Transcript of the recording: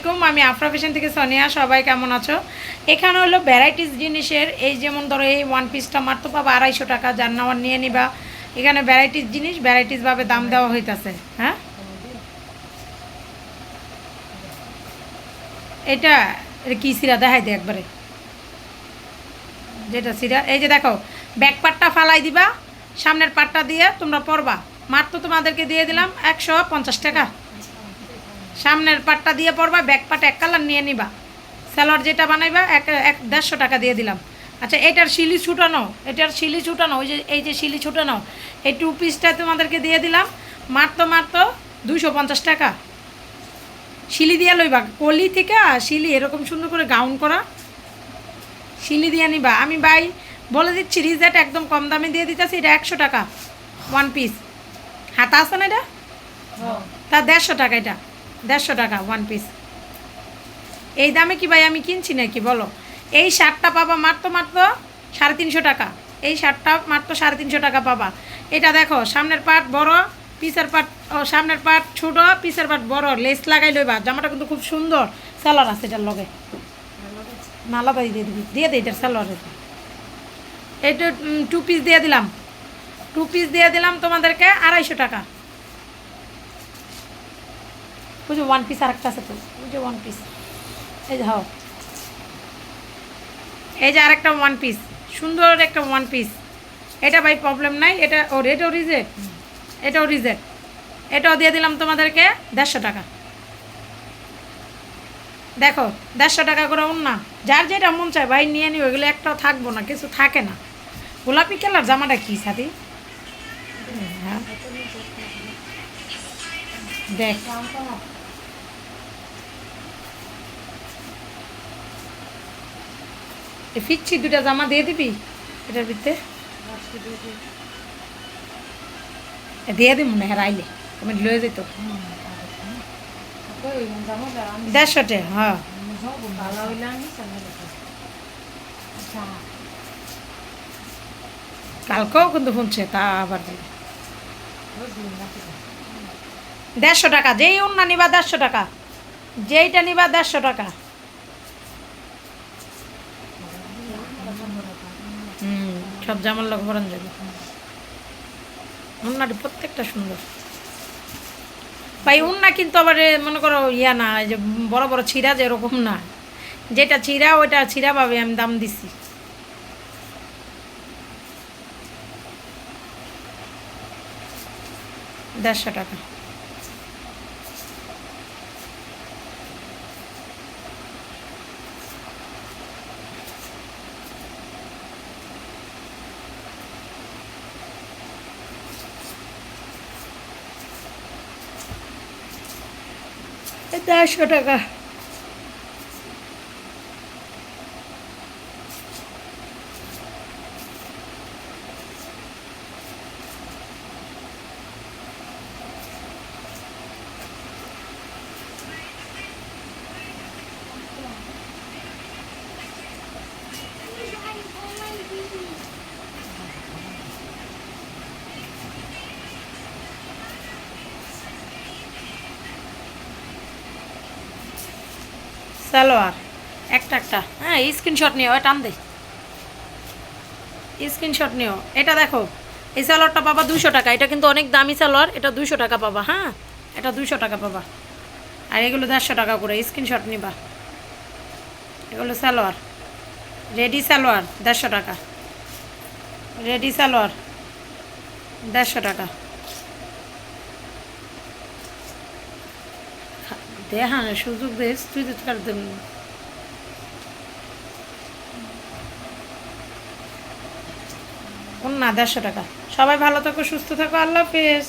আলাইকুম, আমি আফরা ফ্যাশন থেকে সোনিয়া, সবাই কেমন আছো? এখানে হলো ভ্যারাইটিস জিনিসের, এই যেমন ধরো এই ওয়ান পিসটা মাত্র পাবা আড়াইশো টাকা, যার নেওয়ার নিয়ে নিবা। এখানে ভ্যারাইটিস জিনিস ভ্যারাইটিসভাবে দাম দেওয়া হইতাছে হ্যাঁ? এটা কি সিরা? দেখাই দে একবারে। যেটা সিরা, এই যে দেখো ব্যাক পাটটা ফালাই দিবা, সামনের পাটটা দিয়ে তোমরা পরবা। মাত্র তোমাদেরকে দিয়ে দিলাম একশো পঞ্চাশ টাকা। সামনের পাটটা দিয়ে পড়বা ব্যাক পাট এক কালার নিয়ে নিবা। স্যালোয়ার যেটা বানাইবা এক এক দেড়শো টাকা দিয়ে দিলাম। আচ্ছা এটার শিলি ছুটানো এটার শিলি ছুটানো ওই যে এই যে শিলি ছুটানো এই টু পিসটা তোমাদেরকে দিয়ে দিলাম। মাত্র মারতো দুশো পঞ্চাশ টাকা। শিলি দিয়ে লইবা কলি থেকে আর শিলি এরকম সুন্দর করে গাউন করা। শিলি দিয়ে নিবা। আমি ভাই বলে দিচ্ছি রিজেট একদম কম দামে দিয়ে দিতেছি এটা একশো টাকা ওয়ান পিস হাতা আছে না এটা? তা দেড়শো টাকা এটা। দেড়শো টাকা ওয়ান পিস এই দামে কি ভাই আমি কিনছি নাকি, বলো? এই শার্টটা পাবা মাত্র মাত্র সাড়ে তিনশো টাকা। এই শার্টটা মাত্র সাড়ে তিনশো টাকা পাবা। এটা দেখো, সামনের পাট বড়, পিসের পাট সামনের পাট ছোট, পিসের পাট বড়। লেস লাগাই লইবা, জামাটা কিন্তু খুব সুন্দর। সালোয়ার আছে এটার লগে। নালাদা দিয়ে দিবি, দিয়ে দে এটার সালোয়ার এইটা টু পিস দিয়ে দিলাম। টু পিস দিয়ে দিলাম তোমাদেরকে আড়াইশো টাকা। বুঝো ওয়ান পিস আরেকটা আছে তো বুঝো ওয়ান পিস এই যে, হও। এই যে আর একটা ওয়ান পিস সুন্দর একটা ওয়ান পিস এটা ভাই প্রবলেম নাই, এটা ওর এটাও রিজেক্ট এটাও রিজেক্ট এটাও দিয়ে দিলাম তোমাদেরকে দেড়শো টাকা। দেখো, দেড়শো টাকা করে না, যার যেটা মন চায় ভাই নিয়ে নিও, এগুলো একটাও থাকব না, কিছু থাকে না। গোলাপি কালার জামাটা কি, সাথী? হ্যাঁ। দেখ। এ ফিচ্ছি দুটা জামা দিয়ে দিবি? এটার ভিতরে? দিয়ে দিব মনে হয় আইলে। তুমি লয়ে যেত দেড়শোটে হ্যাঁ। কালকেও কিন্তু শুনছে, তা আবার দিবে। দেড়শো টাকা, যেই অন্য নিবা দেড়শো টাকা। যেইটা নিবা দেড়শো টাকা। সব জামার লোক ভরণ যাবে উন্নাটি প্রত্যেকটা সুন্দর। ভাই উন্না কিন্তু আবার মনে করো ইয়া না যে বড় বড় ছিঁড়া যে এরকম না। যেটা ছিঁড়া, ওইটা ছিঁড়া পাবে আমি দাম দিছি। দেড়শো টাকা। দেড়শো টাকা। সালোয়ার। একটা একটা। হ্যাঁ স্ক্রিনশট নিও টান দে। স্ক্রিনশট নিও। এটা দেখো, এই সালোয়ারটা পাবা দুশো টাকা। এটা কিন্তু অনেক দামি সালোয়ার, এটা দুশো টাকা পাবা হ্যাঁ? এটা দুশো টাকা পাবা। আর এগুলো দেড়শো টাকা করে স্ক্রিনশট নিবা। এগুলো সালোয়ার। রেডি সালোয়ার, দেড়শো টাকা। রেডি সালোয়ার, দেড়শো টাকা। দেখা না সুযোগ দিস তুই তো কার দেব। না, দেড়শো টাকা। সবাই ভালো থাকো, সুস্থ থাকো, আল্লাহ হাফেজ।